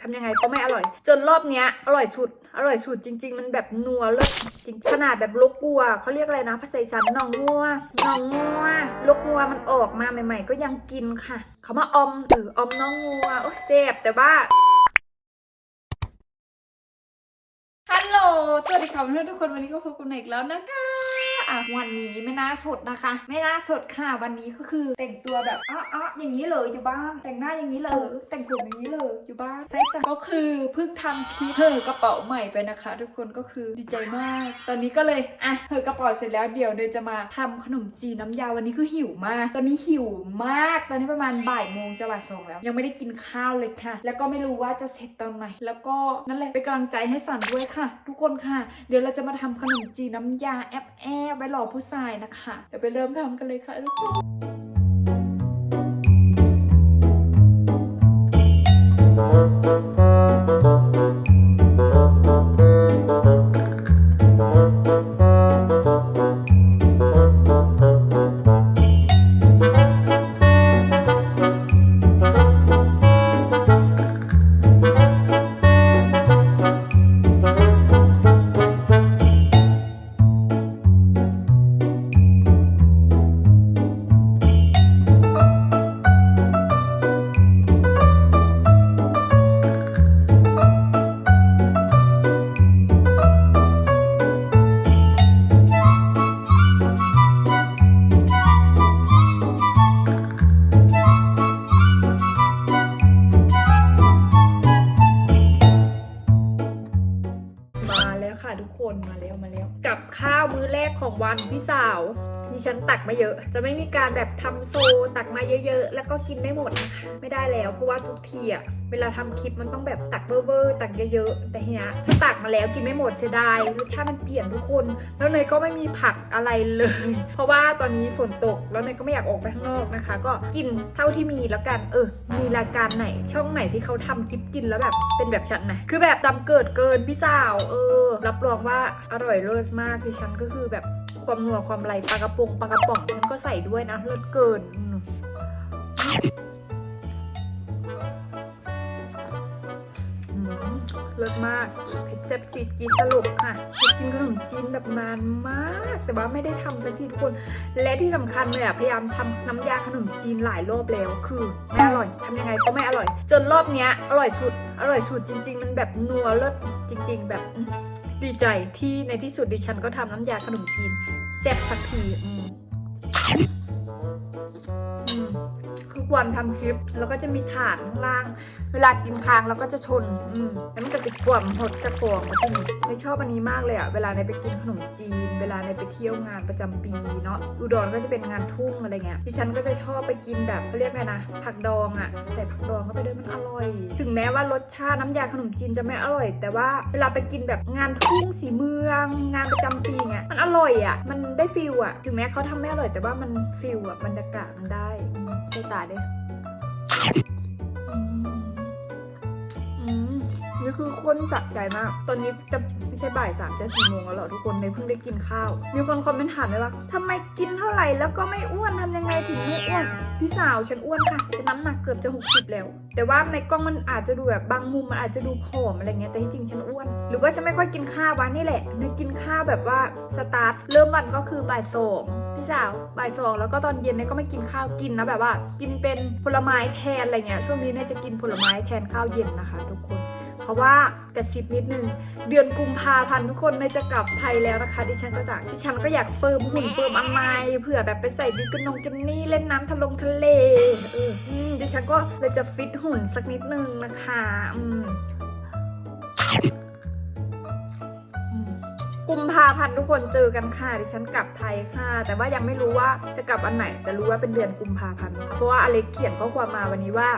ทำยังไงก็ไม่อร่อย จนรอบเนี้ยอร่อยสุด อร่อยสุดจริง ๆ มันแบบนัวเลิศจริงขนาดแบบลกกัวเขาเรียกอะไรนะภาษาอีสานหนองงัวหนองงัวลกงัวมันออกมาใหม่ ๆ ก็ยังกินค่ะ เขามาอมเออออมน้องงัวโอ้เจ็บแต่ว่าฮัลโหลสวัสดีค่ะเพื่อนทุกคนวันนี้ก็พบกันอีกแล้วนะคะ อะวันนี้ไม่น่าสดนะคะ ไม่น่าสดค่ะวันนี้ก็คือแต่งตัวแบบอ้ออ้ออย่างนี้เลยอยู่บ้านแต่งหน้าอย่างนี้เลยแต่งผมอย่างนี้เลยอยู่บ้านใช่จ้ะก็คือเพิ่งทำคลิปเหอกระเป๋าใหม่ไปนะคะ ทุกคนก็คือดีใจมาก ตอนนี้ก็เลยอะเหอกระเป๋าเสร็จแล้วเดี๋ยวเนยจะมาทำขนมจีนน้ำยาวันนี้คือหิวมาก ตอนนี้หิวมากตอนนี้ประมาณบ่ายโมงจะบ่ายสองแล้ว ยังไม่ได้กินข้าวเลยค่ะ แล้วก็ไม่รู้ว่าจะเสร็จตอนไหนแล้วก็นั่นแหละเป็นกำลังใจให้สันด้วยค่ะ ทุกคนค่ะ เดี๋ยวเราจะมาทำขนมจีนน้ำยาแอบแอบไว้หลอกผู้ชายนะคะ เดี๋ยวไปเริ่มทำกันเลยค่ะทุกคน มาแล้วมาแล้ว กับข้าวมื้อแรกของวันพี่สาวดิฉันตักมาเยอะ จะไม่มีการแบบทำโซตักมาเยอะๆ แล้วก็กินไม่หมดนะคะไม่ได้แล้วเพราะว่าทุกทีอะ เวลาทำคลิปมันต้องแบบตักเวอร์ๆตักเยอะๆแต่เฮียถ้าตักมาแล้วกินไม่หมดเสียดายรสชาติมันเปลี่ยนทุกคน แล้วเนยก็ไม่มีผักอะไรเลย เพราะว่าตอนนี้ฝนตกแล้วเนยก็ไม่อยากออกไปข้างนอกนะคะ ก็กินเท่าที่มีแล้วกันเออ มีรายการไหนช่องไหนที่เขาทำคลิปกินแล้วแบบเป็นแบบฉันไหมคือแบบจำเกิดเกินพี่สาวเออ รับรองว่าอร่อยเลิศมากดิฉันก็คือแบบความนัวความไรปลากระปงปลากระป๋องฉันก็ใส่ด้วยนะเลิศเกิน เลิศมากเผ็ดแซ่บซีดกีสรุปค่ะไปกินขนมจีนแบบนานมาก แต่ว่าไม่ได้ทำสักทีทุกคน และที่สำคัญเลยอะพยายามทำน้ำยาขนมจีนหลายรอบแล้ว คือไม่อร่อยทำยังไงก็ไม่อร่อย จนรอบเนี้ยอร่อยสุด อร่อยสุดจริง ๆ มันแบบนัวเลิศจริง ๆ แบบดีใจที่ในที่สุดดิฉันก็ทำน้ำยาขนมจีนแซ่บสักทีอืม อืมคือวันทำคลิป แล้วก็จะมีถาดข้างล่าง เวลากินค้างเราก็จะชน อืมแล้วมันก็จะกวมหดกระฟองมาที่นี่ไม่ชอบอันนี้มากเลยอะเวลาในไปกินขนมจีน เวลาในไปเที่ยวงานประจำปีเนาะ อุดรก็จะเป็นงานทุ่งอะไรเงี้ย ดิฉันก็จะชอบไปกินแบบเขาเรียกไงนะ ผักดองอะใส่ผักดองเข้าไปด้วยมันอร่อย ถึงแม้ว่ารสชาติน้ำยาขนมจีนจะไม่อร่อย แต่ว่าเวลาไปกินแบบงานทุ่งสีเมือง งานประจำปีเงี้ย มันอร่อยอะมันได้ฟิลอะถึงแม้เขาทำไม่อร่อยแต่ว่ามันฟิลอะบรรยากาศมันได้ใช่ตาด้อืมอืมนี่คือคนสะใจมาก ตอนนี้จะไม่ใช่บ่ายสามจะสี่โมงแล้วเหรอทุกคนเนยเพิ่งได้กินข้าว มีคนคอมเมนต์ถามเลยว่าทำไมกินเท่าไหร่แล้วก็ไม่อ้วนทำยังไงถึงไม่อ้วน พี่สาวฉันอ้วนค่ะเป็นน้ำหนักเกือบจะหกสิบแล้ว แต่ว่าในกล้องมันอาจจะดูแบบบางมุมมันอาจจะดูผอมอะไรเงี้ย แต่ที่จริงฉันอ้วน หรือว่าฉันไม่ค่อยกินข้าววันนี่แหละเนยกินข้าวแบบว่าสตาร์ทเริ่มวันก็คือบ่ายสอง พี่สาวบ่ายสองแล้วก็ตอนเย็นเนยก็ไม่กินข้าวกินนะแบบว่า กินเป็นผลไม้แทนอะไรเงี้ยช่วงนี้เนยจะกินผลไม้แทนข้าวเย็นนะคะ ทุกคนเพราะว่าแต่สิบนิดนึง เดือนกุมภาพันธ์ทุกคนเนยจะกลับไทยแล้วนะคะ ดิฉันก็จะดิฉันก็อยากเฟิร์มหุ่นเฟิร์มอะไรเผื่อแบบไปใส่บิกินงกินนี่เล่นน้ำทะลงทะเลเออดิฉันก็เลยจะฟิตหุ่นสักนิดนึงนะคะ อืม กุมภาพันธ์ทุกคนเจอกันค่ะดิฉันกลับไทยค่ะ แต่ว่ายังไม่รู้ว่าจะกลับวันไหน แต่รู้ว่าเป็นเดือนกุมภาพันธ์เพราะว่าอเล็กเขียนข้อความมาวันนี้ว่า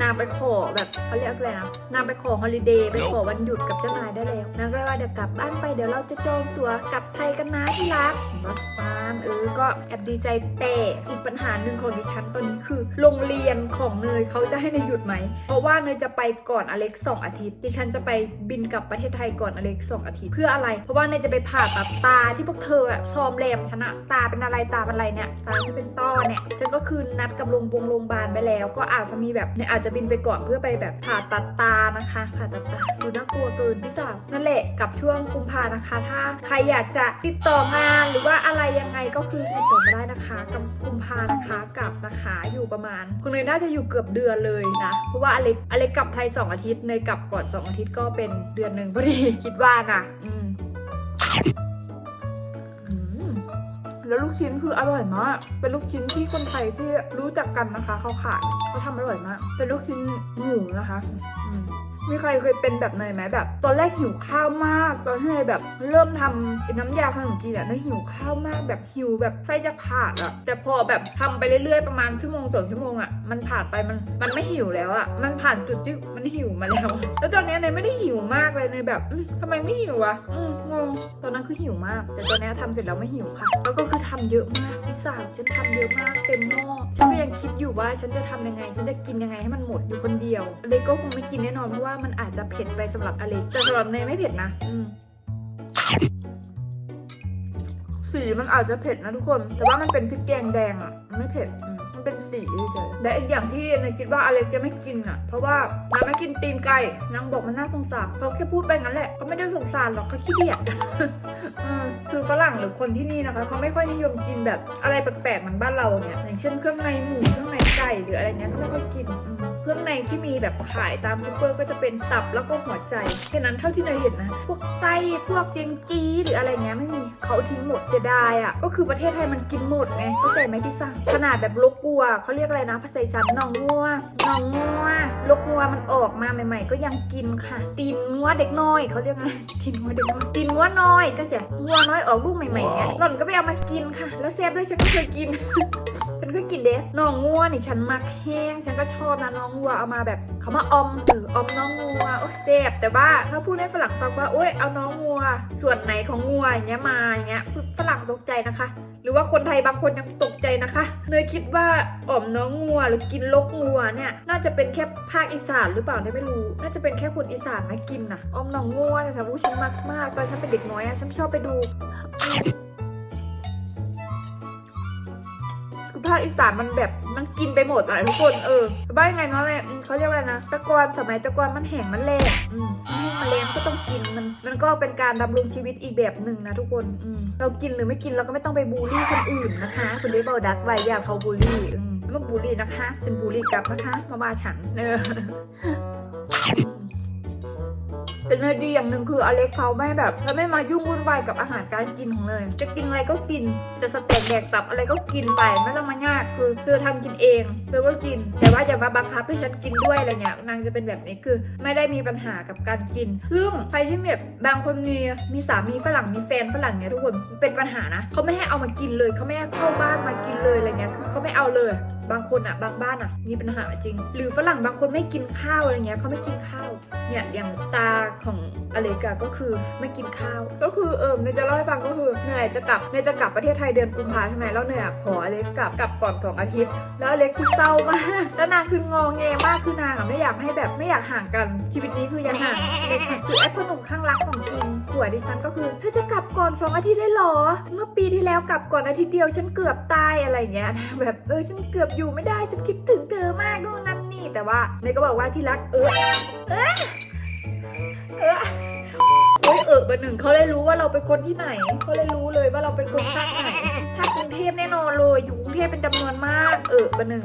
นางไปขอแบบเขาเรียกอะไรนะนางไปขอฮอลิเดย์ไปขอวันหยุดกับเจ้านายได้แล้วนางก็เลยว่าเดี๋ยวกลับบ้านไปเดี๋ยวเราจะจองตั๋วกลับไทยกันนะที่รักอืวัสซานเออก็แอบดีใจแต่อีกปัญหาหนึ่งของดิฉันตอนนี้คือ โรงเรียนของเนยเขาจะให้เนยหยุดไหม เพราะว่าเนยจะไปก่อนอเล็กสองอาทิตย์ ดิฉันจะไปบินกลับประเทศไทยก่อนอเล็กสองอาทิตย์ เพื่ออะไร เพราะว่าเนยจะไปผ่าตัดตาที่พวกเธออะซอมแรมฉันะตาเป็นอะไรตาเป็นอะไรเนี่ยตาที่เป็นต้อเนี่ยฉันก็คือนัดกับโรงพยาบาลไปแล้ว ก็อาจจะมีแบบเนยอาจจะบินไปก่อนเพื่อไปแบบผ่าตัดตานะคะผ่าตัดตาดูน่ากลัวเกินพี่สาวนั่นแหละกับช่วงกุมภานะคะ ถ้าใครอยากจะติดต่องานหรือว่าอะไรยังไงก็คือติดต่อมาได้นะคะกับกุมภานะคะกับนะคะอยู่ประมาณคุณเนยน่าจะอยู่เกือบเดือนเลยนะเพราะว่าอเล็กอเล็กกลับไทย 2 อาทิตย์เนยกลับก่อน 2 อาทิตย์ก็เป็นเดือนหนึ่งพอดีคิดว่านะอืมอืม แล้วลูกชิ้นคืออร่อยมาก เป็นลูกชิ้นที่คนไทยที่รู้จักกันนะคะ เขาขายเขาทำอร่อยมาก เป็นลูกชิ้นหมูนะคะมีใครเคยเป็นแบบเนยไหมแบบ ตอนแรกหิวข้าวมาก ตอนที่เนยแบบเริ่มทำไอ้น้ำยาขนมจีนอะเนยหิวข้าวมากแบบหิวแบบไส้จะขาดอะแต่พอแบบทำไปเรื่อยๆประมาณชั่วโมงสองชั่วโมงอะมันผ่านไปมันมันไม่หิวแล้วอะมันผ่านจุดที่ม หิวมาแล้ว แล้วตอนนี้เนยไม่ได้หิวมากเลยเนยแบบทำไมไม่หิวอะอืมงง ตอนนั้นคือหิวมาก แต่ตอนเนี้ยทำเสร็จแล้วไม่หิวค่ะ แล้วก็คือทำเยอะมากพี่สาวฉันทำเยอะมากเต็มหม้อ ฉันก็ยังคิดอยู่ว่าฉันจะทำยังไง ฉันจะกินยังไงให้มันหมดอยู่คนเดียวอเล็กก็คงไม่กินแน่นอนเพราะว่ามันอาจจะเผ็ดไปสำหรับอเล็กแต่สำหรับเนยไม่เผ็ดนะอืสีมันอาจจะเผ็ดนะทุกคน แต่ว่ามันเป็นพริกแกงแดงอะมันไม่เผ็ดอื มันเป็นสีเฉยและอีกอย่างที่เนยคิดว่าอเล็กจะไม่กินอะ เพราะว่านางไม่กินตีนไก่นางบอกมันน่าสงสารเขาแค่พูดไปงั้นแหละเขาไม่ได้สงสารหรอกเขาขี้เกียจอืมคือฝรั่งหรือคนที่นี่นะคะเขาไม่ค่อยนิยมกินแบบอะไรแปลกๆเหมือนบ้านเราเนี่ยอย่างเช่นเครื่องในหมูเครื่องในไก่หรืออะไรเนี้ยก็ไม่ค่อยกินอ เครื่องในที่มีแบบขายตามซูเปอร์ก็จะเป็นตับแล้วก็หัวใจแค่นั้นเท่าที่เนยเห็นนะ พวกไส้พวกเจียงจีหรืออะไรเงี้ยไม่มีเขาทิ้งหมดเสียดายอะก็คือประเทศไทยมันกินหมดไงเข้าใจไหมพี่สั่งขนาดแบบลกกัวเขาเรียกอะไรนะภาษาอีสานหนองงัวหนองงัวลกงัวมันออกมาใหม่ ๆ ก็ยังกินค่ะ ตีนงัวเด็กน้อยเขาเรียกไงตีนงัวเด็กน้อยตีนงัวน้อยก็เสียงัวน้อยออกลูกใหม่ๆเงี้ยหล่อนก็ไปเอามากินค่ะ แล้วเซฟด้วยฉันก็เคยกินฉันก็กินเด้น้องงัวนี่ฉันมักแห้งฉันก็ชอบนะน้องงัวเอามาแบบเขามาอมเออออมน้องงัวโอ้เจ็บแต่ว่าถ้าพูดให้ฝรั่งฟังว่าโอ้ยเอาน้องงัว ส่วนไหนของงัวอย่างเงี้ยมาอย่างเงี้ยฝรั่งตกใจนะคะ หรือว่าคนไทยบางคนยังตกใจนะคะเนยคิดว่าอมน้องงัวหรือกินลกงัวเนี่ยน่าจะเป็นแค่ภาคอีสานหรือเปล่าไม่รู้ น่าจะเป็นแค่คนอีสานนะกินนะอ่อมน้องงัวแต่ฉันรู้ฉันมากมากตอนฉันเป็นเด็กน้อยอะฉันชอบไปดู คือภาคอีสานมันแบบมันกินไปหมดอะทุกคนเออบ้านยังไงเนาะเลยเขาเรียกว่าอะไรนะตะกอนสมัยตะกอนมันแห้งมันแรงอืมมันแห้งมันแรงก็ต้องกินมัน มันก็เป็นการดำรงชีวิตอีกแบบหนึ่งนะทุกคนอืมเรากินหรือไม่กินเราก็ไม่ต้องไปบูลลี่คนอื่นนะคะคุณได้บอกดักไว้อย่าเขาบูลลี่อืมไม่ต้องบูลลี่นะคะฉันบูลลี่กลับนะคะมาบ้าฉันเออ แต่เนยดีอย่างหนึ่งคืออเล็กเขาไม่แบบเขาไม่มายุ่งวุ่นวายกับอาหารการกินของเนยจะกินอะไรก็กิน จะสเต็กแดกตับอะไรก็กินไปไม่ต้องมายากคือคือทำกินเองคือว่ากิน แต่ว่าอย่ามาบังคับให้ฉันกินด้วยอะไรเงี้ยนางจะเป็นแบบนี้คือไม่ได้มีปัญหากับการกิน ซึ่งใครที่แบบบางคนมีมีสามีฝรั่งมีแฟนฝรั่งเนี่ยทุกคนเป็นปัญหานะเขาไม่ให้เอามากินเลยเขาไม่ให้เข้าบ้านมากินเลยอะไรเงี้ยคือเขาไม่เอาเลย บางคนอะบางบ้านอะมีปัญหาจริง หรือฝรั่งบางคนไม่กินข้าวอะไรเงี้ยเขาไม่กินข้าวเนี่ยอย่างตาของอเล็กะก็คือไม่กินข้าว ก็คือเออเนยจะเล่าให้ฟังก็คือเหนื่อยจะกลับเนยจะกลับประเทศไทยเดือนกุมภาใช่ไหมแล้วเนยอะขออเล็กกลับกลับก่อนสองอาทิตย์ แล้วอเล็กคือเศร้ามากแล้วนางคืององแงมากคือนางอะไม่อยากให้แบบไม่อยากห่างกันชีวิตนี้คือยังห่างเล็กคือไอ้พ่อหนุ่มข้างรักของจริงผัวดิฉันก็คือเธอจะกลับก่อนสองอาทิตย์ได้หรอ เมื่อปีที่แล้วกลับก่อนอาทิตย์เดียวฉันเกือบตายอะไรเงี้ยแบบเออฉันเกือบอยู่ไม่ได้ฉันคิดถึงเธอมากนู่นนั่นนี่แต่ว่าเนยก็บอกว่าที่รักเออเออเออเฮ้ยเออเบอร์หนึ่งเขาเลยรู้ว่าเราเป็นคนที่ไหนเขาเลยรู้เลยว่าเราเป็นคนภาคไหน เทพแน่นอนเลยอยู่กรุงเทพเป็นจำนวนมากเออเบอร์หนึ่ง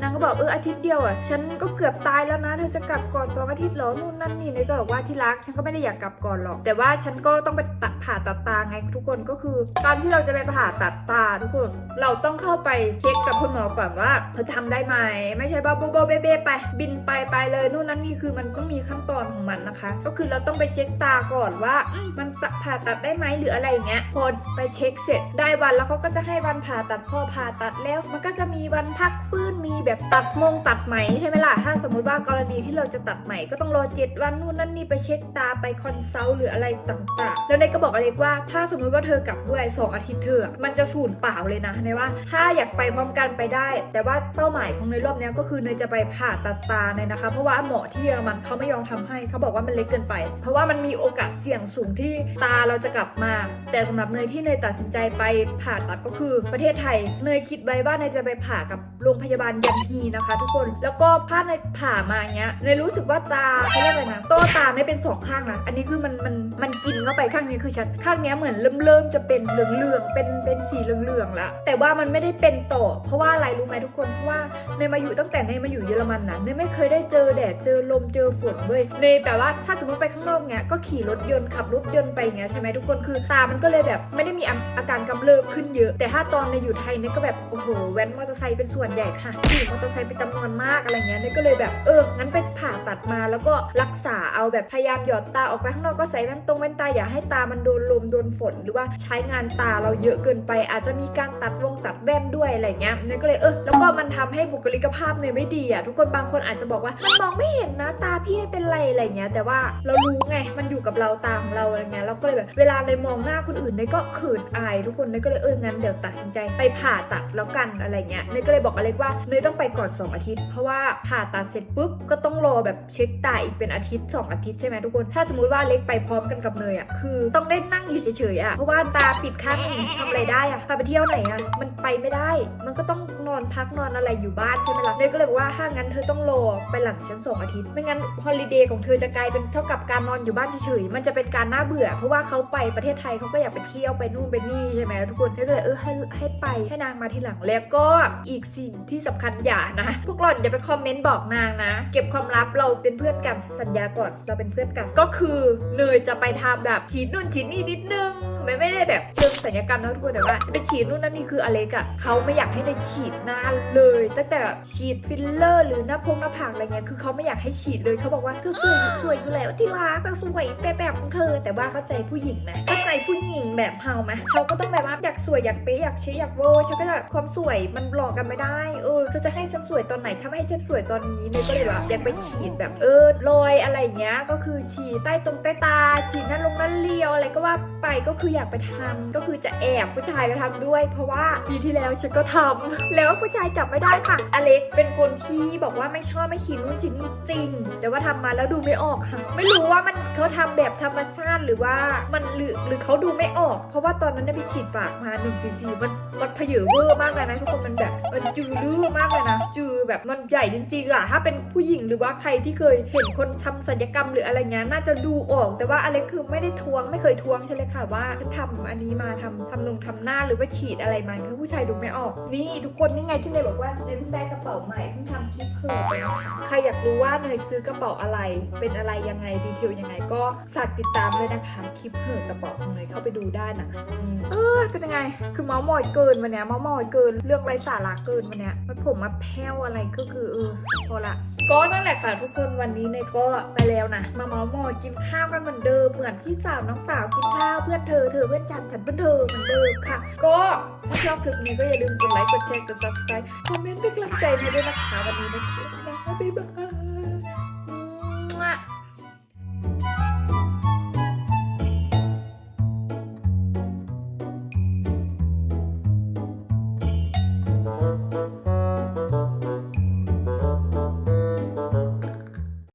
นางก็บอกเอออาทิตย์เดียวอะฉันก็เกือบตายแล้วนะเธอจะกลับก่อนสองอาทิตย์หรอนู่นนั่นนี่เนยก็บอกว่าที่รักฉันก็ไม่ได้อยากกลับก่อนหรอก แต่ว่าฉันก็ต้องไปตัดผ่าตัดตาไงทุกคนก็คือตอนที่เราจะไปผ่าตัดตาทุกคน เราต้องเข้าไปเช็คกับคุณหมอก่อนว่าเธอทำได้ไหมไม่ใช่บ้าโบเบ้เบ้ไปบินไปไปเลยนู่นนั่นนี่คือมันก็มีขั้นตอนของมันนะคะ ก็คือเราต้องไปเช็คตาก่อนว่ามมันผ่าตัดได้ไหมหรืออะไรอย่างเงี้ยพอไปเช็คเสร็จได้วันแล้วเขาก็จะให้วันผ่าตัดพอผ่าตัดแล้ว มันก็จะมีวันพักฟื้นมีแบบตัดมงตัดไหมใช่ไหมล่ะ ถ้าสมมติว่ากรณีที่เราจะตัดไหมก็ต้องรอเจ็ดวันนู่นนั่นนี่ไปเช็คตาไปคอนซัลท์หรืออะไรต่างๆ แล้วเนยก็บอกอเล็กว่า ถ้าสมมติว่าเธอกลับด้วยสองอาทิตย์เธอ มันจะสูญเปล่าเลยนะเนยว่า ถ้าอยากไปพร้อมกันไปได้ แต่ว่าเป้าหมายของเนรอบนี้ก็คือเนยจะไปผ่าตัดตาเนยนะคะ เพราะว่าหมอที่เยอรมันเขาไม่ยอมทำให้เขาบอกว่ามันเล็กเกินไป เพราะว่ามันมีโอกาสเสี่ยงสูงที่ตาเราจะกลับมา แต่สำหรับเนยที่เนยตัดสินใจไปผ่าตัดก็คือประเทศไทย เนยคิดไว้ว่าเนยจะไปผ่ากับโรงพยาบาลยันฮีนะคะ ทุกคน แล้วก็ถ้าเนยผ่ามาเงี้ย เนยรู้สึกว่าตาเขาเรียกอะไรนะโต้ตาไม่เป็นสองข้างนะ อันนี้คือมันมันมันกินเข้าไปข้างนี้คือชัด ข้างเนี้ยเหมือนเริ่มเริ่มจะเป็นเหลืองเหลืองเป็นเป็นสีเหลืองเหลืองละ แต่ว่ามันไม่ได้เป็นต่อ เพราะว่าอะไรรู้ไหมทุกคน เพราะว่าเนยมาอยู่ตั้งแต่เนยมาอยู่เยอรมันนะเนยไม่เคยได้เจอแดดเจอลมเจอฝนเว้ย เนยแบบว่าถ้าสมมติไปข้างนอกเนี้ยก็ขี่รถยนต์ขับรถยนต์ไปอย่างเงี้ยใช่ไหมทุกคน คือตามันก็เลยแบบไม่ได้มีอาการกำเริบขึ้นเยอะ แต่ถ้าตอนเนอยู่ไทยเนี่ยก็แบบโอ้โหแว้นมอเตอร์ไซค์เป็นส่วนใหญ่ค่ะขี่มอเตอร์ไซค์เป็นจำนวนมากอะไรเงี้ยเนยก็เลยแบบเอองั้นไปผ่าตัดมาแล้วก็รักษาเอาแบบพยายามหยอดตาออกไปข้างนอกก็ใส่แว่นตรงแว่นตาอย่าให้ตามันโดนลมโดนฝนหรือว่าใช้งานตาเราเยอะเกินไป อาจจะมีการตัดวงตัดแว่นด้วยอะไรเงี้ยเนยก็เลยเออแล้วก็มันทำให้บุคลิกภาพเนยไม่ดีอะทุกคนบางคนอาจจะบอกว่ามันมองไม่เห็นนะตาพี่เป็นไรอะไรเงี้ยแต่ว่าเรารู้ไงมันอยู่กับเราตาของเราอะไรเงี้ยเราก็เลยแบบเวลาเลยมองหน้าคนอื่นเนยก็เขินอายทุกคนเนยก็เลยเอองั้นเดี๋ยวตัดสินใจไปผ่าตัดแล้วกันอะไรเงี้ยเนยก็เลยบอกอเล็กว่าเนยต้องไปก่อน 2 อาทิตย์ เพราะว่าผ่าตัดเสร็จปุ๊บก็ต้องรอแบบเช็คตาอีกเป็นอาทิตย์ 2 อาทิตย์ใช่ไหมทุกคน ถ้าสมมติว่าเล็กไปพร้อมกันกับเนยอะคือต้องได้นั่งอยู่เฉยๆอะเพราะว่าตาปิดข้างหนึ่งทำอะไรได้อะพาไปเที่ยวไหนอะมันไปไม่ได้ มันก็ต้อง นอนพักนอนอะไรอยู่บ้านใช่ไหมล่ะเนยก็เลยบอกว่าถ้างั้นเธอต้องรอไปหลังฉันสองอาทิตย์ ไม่งั้นฮอลิเดย์ของเธอจะกลายเป็นเท่ากับการนอนอยู่บ้านเฉยๆ มันจะเป็นการน่าเบื่อ เพราะว่าเขาไปประเทศไทยเขาก็อยากไปเที่ยวไปนู่นไปนี่ใช่ไหมทุกคนเนยก็เลยเออให้ให้ไปให้นางมาทีหลังแล้วก็อีกสิ่งที่สำคัญอย่านะ พวกหล่อนอย่าไปคอมเมนต์บอกนางนะ เก็บความลับเราเป็นเพื่อนกันสัญญาก่อนเราเป็นเพื่อนกัน ก็คือเนยจะไปทำแบบฉีดนู่นฉีดนี่นิดนึงไม่ไม่ได้แบบเชิงสัญญกรรมนะทุกคนแต่ว่าไปฉีดนู่นนั่นนี่คืออเล็กอะเขาไม่อยากให้เนยฉีดหน้าเลย ตั้งแต่แบบฉีดฟิลเลอร์ หรือหน้าพงหน้าผากอะไรเงี้ยคือเขาไม่อยากให้ฉีดเลยเขาบอกว่าเธอสวยสวยอยู่แล้วที่รักเธอสวยแบบแบบของเธอ แต่ว่าเข้าใจผู้หญิงไหมเข้าใจผู้หญิงแบบเฮาไหมเขาก็ต้องแบบว่าอยากสวยอยากเป๊ะอยากเชยอยากเวอร์ฉันก็แบบความสวยมันหลอกกันไม่ได้เออเธอจะให้ฉันสวยตอนไหนถ้าไม่ให้ฉันสวยตอนนี้เนยก็เลยแบบอยากไปฉีดแบบเออรอยอะไรเงี้ยก็คือฉีดใต้ตรงใต้ตา ฉีดหน้าลงหน้าเลียวอะไรก็ว่าไปก็คืออยากไปทำก็คือจะแอบผู้ชายไปทำด้วย เพราะว่าปีที่แล้วฉันก็ทำแล้วผู้ชายจับไม่ได้ค่ะ อเล็กเป็นคนที่บอกว่าไม่ชอบไม่ฉีดนู่นฉีดนี่จริง แต่ว่าทำมาแล้วดูไม่ออกค่ะ ไม่รู้ว่ามันเขาทำแบบธรรมชาติหรือว่ามันหรือหรือเขาดูไม่ออก เพราะว่าตอนนั้นได้ไปฉีดปากมา1 cc มัน มันเพเยอเวอร์มากเลยนะทุกคนมันแบบมันจือลื้อมากเลยนะ จือแบบมันใหญ่จริงๆอะถ้าเป็นผู้หญิงหรือว่าใครที่เคยเห็นคนทำศัลยกรรมหรืออะไรเงี้ยน่าจะดูออก แต่ว่าอะไรคือไม่ได้ทวงไม่เคยทวงใช่เลยค่ะว่าฉันทำอันนี้มาทำทำลงทำหน้าหรือว่าฉีดอะไรมาคือผู้ชายดูไม่ออก นี่ทุกคนนี่ไงที่เนยบอกว่าเนยเพิ่งได้กระเป๋าใหม่เพิ่งทำคลิปเพิ่มไปนะคะใครอยากรู้ว่าเนยซื้อกระเป๋าอะไร เป็นอะไรยังไงดีเทลยังไงก็ฝากติดตามเลยนะคะคลิปเพิ่มกระเป๋าของเนยเข้าไปดูได้นะเออเป็นยังไง คือเมาส์มอยเกิินวันเนี้ยเมามอยเกิน เรื่องไร้สาระเกินวันเนี้ยมันผมมาแพ้วอะไรก็คือเออพอละ ก็นั่นแหละค่ะทุกคนวันนี้เนยก็ไปแล้วนะ มาเมามอยกินข้าวกันเหมือนเดิมเหมือนพี่สาวน้องสาวกินข้าวเพื่อนเธอเธอเพื่อนฉันฉันเพื่อนเธอเหมือนเดิมค่ะ ก็ถ้าชอบคลิปนี้ก็อย่าลืมกดไลค์กดแชร์กด subscribe คอมเมนต์เป็นกำลังใจให้ด้วยนะคะวันนี้นะคะบ๊ายบาย